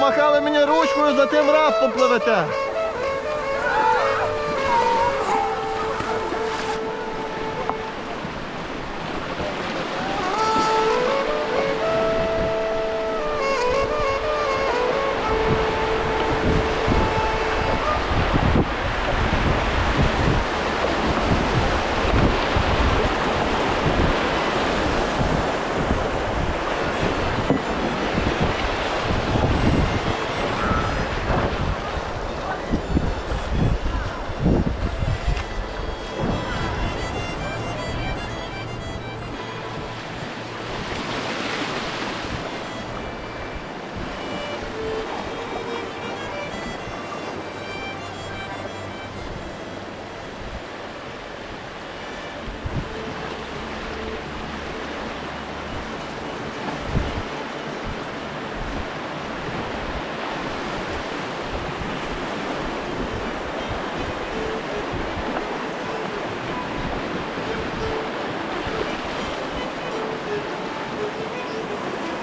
помахали мені ручкою, за тим раб попливете.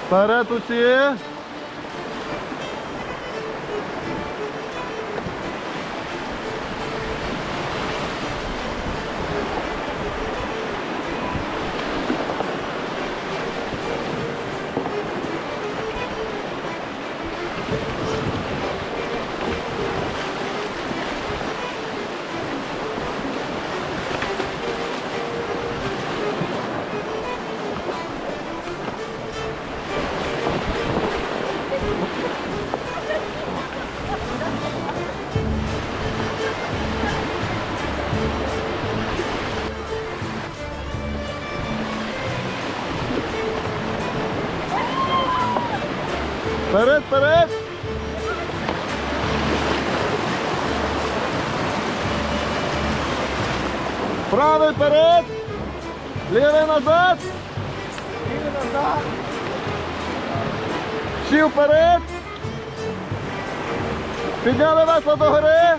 Para, Tuti! Вперед, вперед. Правий вперед. Лівий назад. Лівий назад. Всі вперед. Підняли весла до гори.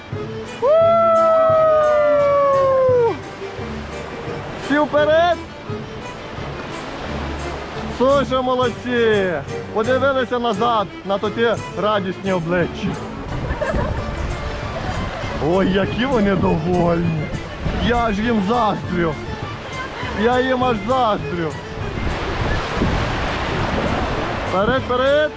Всі вперед. Слушай, молодці! Подивилися назад на тоті радісні обличчя. Ой, які вони довольні. Я ж їм заздрю. Я їм аж заздрю. Вперед, вперед!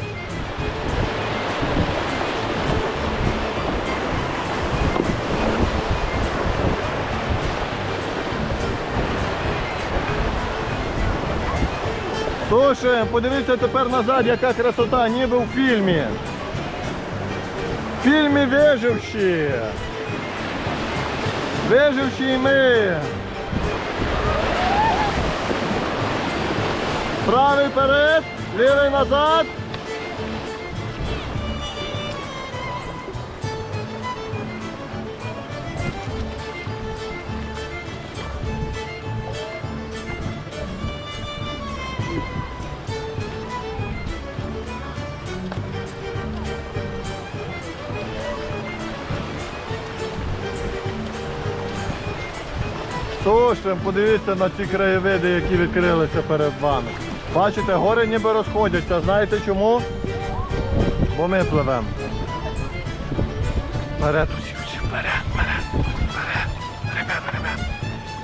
Слушай, подивіться тепер назад, яка красота, ніби в фільмі. В фільмі виживші. Виживші ми. Правий перед, лівий назад. Слушай, подивіться на ці краєвиди, які відкрилися перед вами. Бачите, гори ніби розходяться. Знаєте чому? Бо ми пливемо. Вперед усі, усі, вперед, вперед, вперед. Ребем, ребем.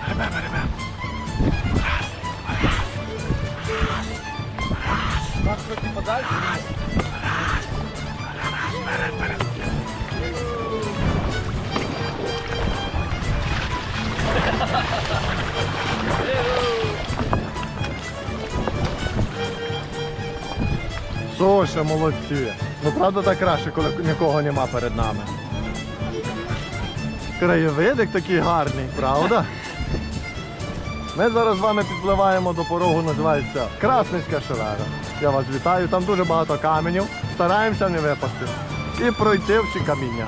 Ребем, ребем. Раз, раз, раз, раз. Так трохи подальше. Вперед, вперед. Слушай, молодці. Ну правда так краще, коли нікого нема перед нами. Краєвидик такий гарний, правда? Ми зараз з вами підпливаємо до порогу, називається Красницька шевера. Я вас вітаю, там дуже багато каменів. Стараємося не випасти. І пройти всі каміння.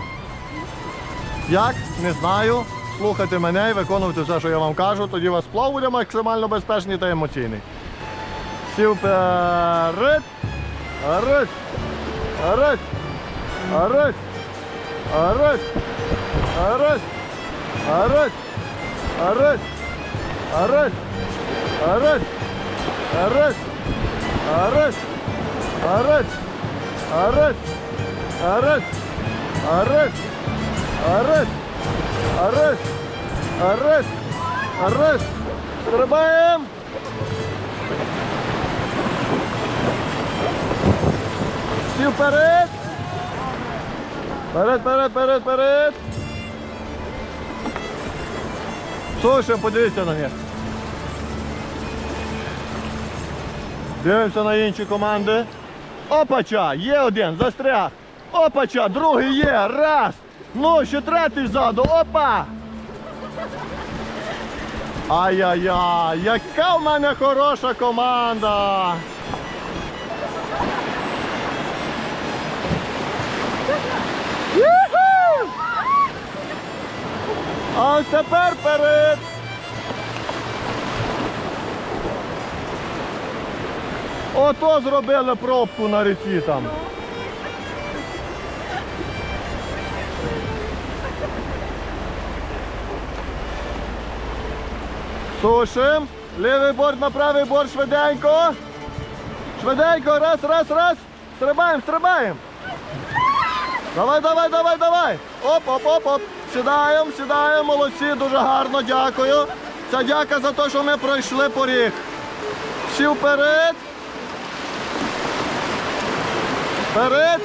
Як? Не знаю. Слухайте мене і виконуйте все, що я вам кажу, тоді вас плав буде максимально безпечний та емоційний. Всі вперед! Арось! Арось! Арось! Арось! Арось! Арось! Арось! Арось! Арось! Арось! Арось! Арось! Арес! Арес! Арес! Арес! Арес! Арес! Арес! Стрибаємо! Всі вперед! Вперед, вперед, вперед, вперед! Слушай, подивіться на них. Дивимося на інші команди. Опача, є один, застряг. Опача, другий є, раз. Ну, ще третій ззаду, опа. Ай-яй-яй, яка в мене хороша команда. А тепер перед. Ото зробили пробку на ріці там. Сушим. Лівий борт на правий борт швиденько. Швиденько, раз, раз, раз. Стрибаємо, стрибаємо. Давай, давай, давай, давай. Оп, оп, оп, оп. Сідаємо, сідаємо, молодці, дуже гарно, дякую. Це дяка за те, що ми пройшли поріг. Всі вперед. Вперед.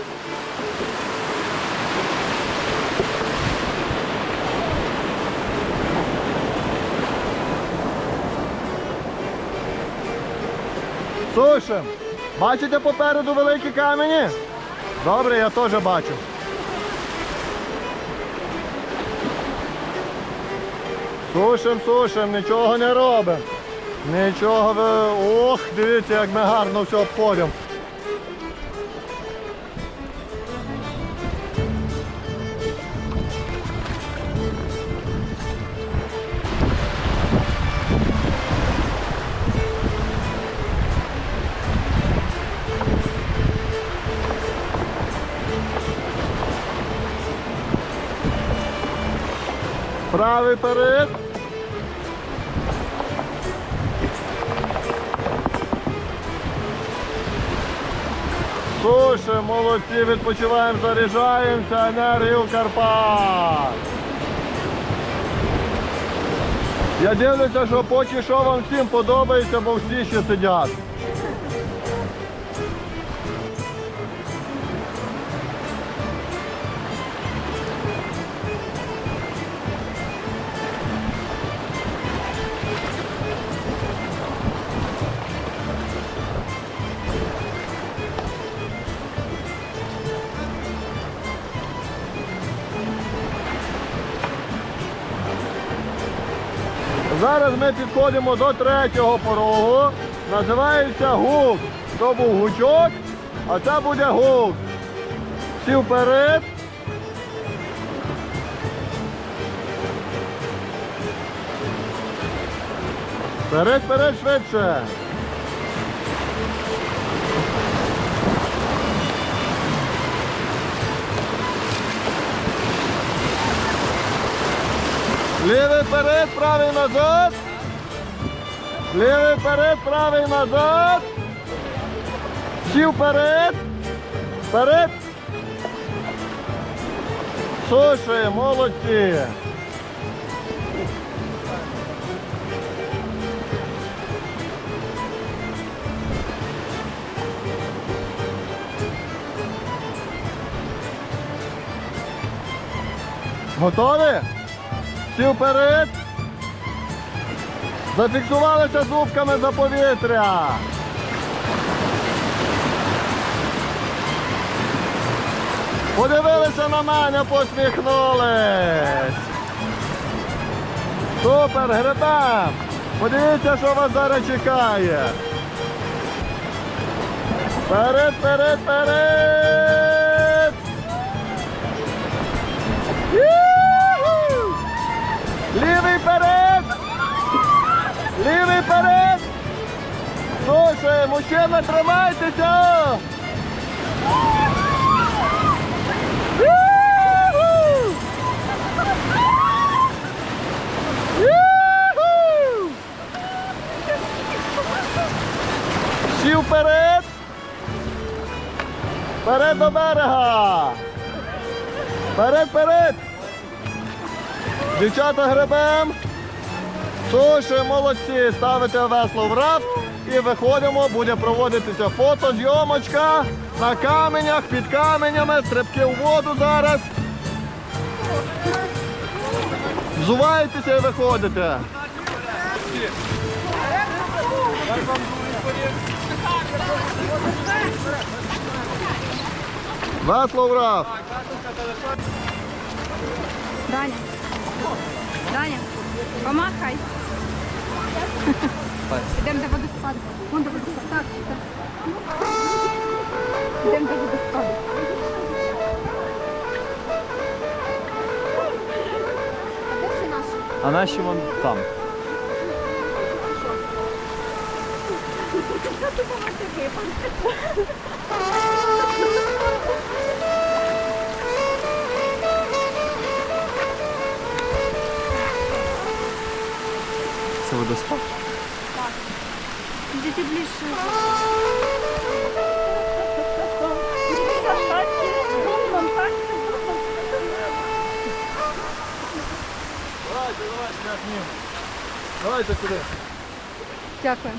Сушим. Бачите попереду великі камені? Добре, я теж бачу. Сушим, сушим, нічого не робимо. Нічого ви. Ох, дивіться, як ми гарно все обходимо. Правий перед. Слушай, молодці, відпочиваємо, заряджаємося, енергію Карпат. Я дивлюся, що поки що вам всім подобається, бо всі ще сидять. Зараз ми підходимо до третього порогу. Називається гук. То був гучок, а це буде гук. Всі вперед. Вперед, вперед, швидше. Лівий вперед, правий назад. Лівий вперед, правий назад. Всі вперед. Вперед. Слушай, молодці. Готові? Всі вперед. Зафіксувалися зубками за повітря. Подивилися на мене, посміхнулись. Супер, гребем. Подивіться, що вас зараз чекає. Вперед, вперед, вперед! Лівий вперед! Лівий вперед! Слушай, мужчина, тримайтеся! Ю-ху! Ю-ху! Всі вперед! Вперед до берега! Вперед, вперед! Дівчата гребем! Суші, молодці! Ставите весло в рафт і виходимо, буде проводитися фотозйомочка на каменях, під каменями, стрибки в воду зараз. Взуваєтеся і виходите. Весло в рафт. Даня. Даня, помахай. Йдемо до водоспаду. Вон до водоспаду. Йдемо до водоспаду. А де ще наші? А наші вон там. Це водоспад? Йдіть ближче. Давайте, давайте, я зніму. Давайте сюди. Дякую.